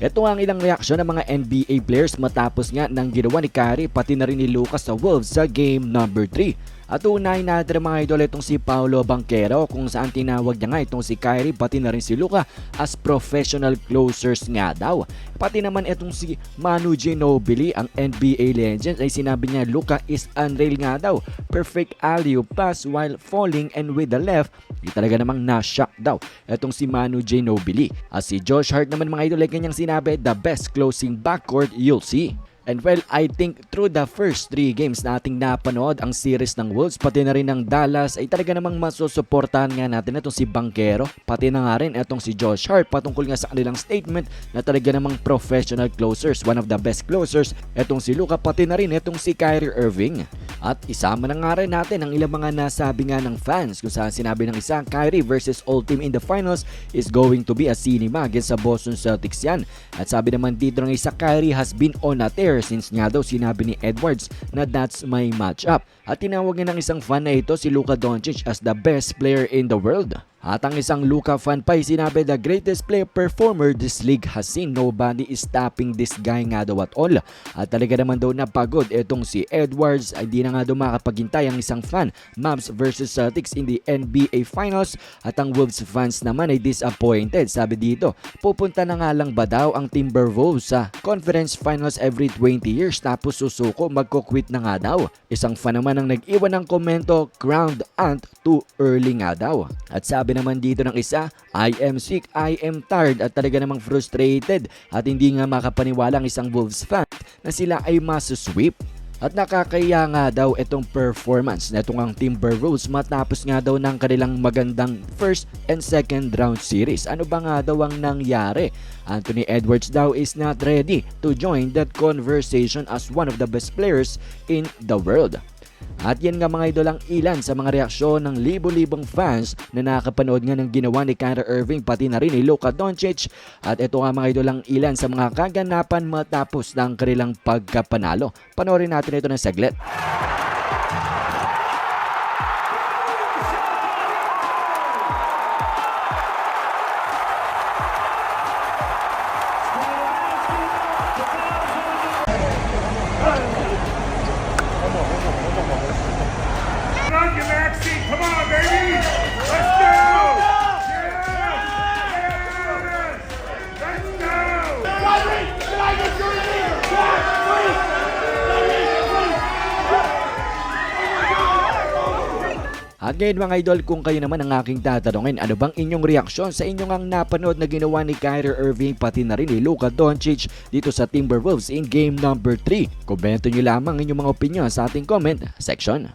Ito ang ilang reaksyon ng mga NBA players matapos nga ng ginawa ni Kyrie pati na rin ni Lucas sa Wolves sa game number 3. At unahin natin mga idol itong si Paolo Banquero kung saan tinawag niya nga itong si Kyrie pati na rin si Luka as professional closers nga daw. Pati naman itong si Manu Ginobili ang NBA legend ay sinabi niya Luka is unreal nga daw. Perfect alley pass while falling and with the left di talaga namang na-shock daw itong si Manu Ginobili. As si Josh Hart naman mga idol ay kanyang sinabi the best closing backcourt you'll see. And well, I think through the first three games na ating napanood ang series ng Wolves pati na rin ng Dallas ay talaga namang masusuportahan nga natin itong si Banquero pati na nga rin itong si Josh Hart patungkol nga sa kanilang statement na talaga namang professional closers, one of the best closers itong si Luka pati na rin itong si Kyrie Irving. At isama na nga rin natin ang ilang mga nasabi nga ng fans kung saan sinabi ng isa Kyrie versus all team in the finals is going to be a cinema against sa Boston Celtics yan. At sabi naman dito ng isa Kyrie has been on a tear since nga daw sinabi ni Edwards na that's my matchup. At tinawag niya ng isang fan na ito si Luka Doncic as the best player in the world. At ang isang Luka fan pa ay sinabi the greatest player performer this league has seen. Nobody is stopping this guy nga daw at all. At talaga naman daw napagod itong si Edwards. Ay di na nga daw makapaghintay ang isang fan. Mavs versus Celtics in the NBA Finals. At ang Wolves fans naman ay disappointed. Sabi dito, pupunta na nga lang ba daw ang Timberwolves sa Conference Finals every 20 years tapos susuko magko-quit na nga daw. Isang fan naman ang nag-iwan ng komento, crowned ant too early nga daw. At sabi naman dito ng isa, I am sick, I am tired at talaga namang frustrated at hindi nga makapaniwala ang isang Wolves fan na sila ay masusweep. At nakakaya nga daw itong performance na itong ang Timberwolves matapos nga daw ng kanilang magandang first and second round series. Ano ba nga daw ang nangyari? Anthony Edwards daw is not ready to join that conversation as one of the best players in the world. At yan nga mga idol ang ilan sa mga reaksyon ng libo-libong fans na nakakapanood nga ng ginawa ni Kyrie Irving pati na rin ni Luka Doncic. At ito nga mga idol ang ilan sa mga kaganapan matapos ng kanilang pagkapanalo. Panoorin natin ito ng saglit. At ngayon mga idol, kung kayo naman ang aking tatanungin, ano bang inyong reaksyon sa inyong ang napanood na ginawa ni Kyrie Irving pati na rin ni Luka Doncic dito sa Timberwolves in game number 3? Komento nyo lamang inyong mga opinion sa ating comment section.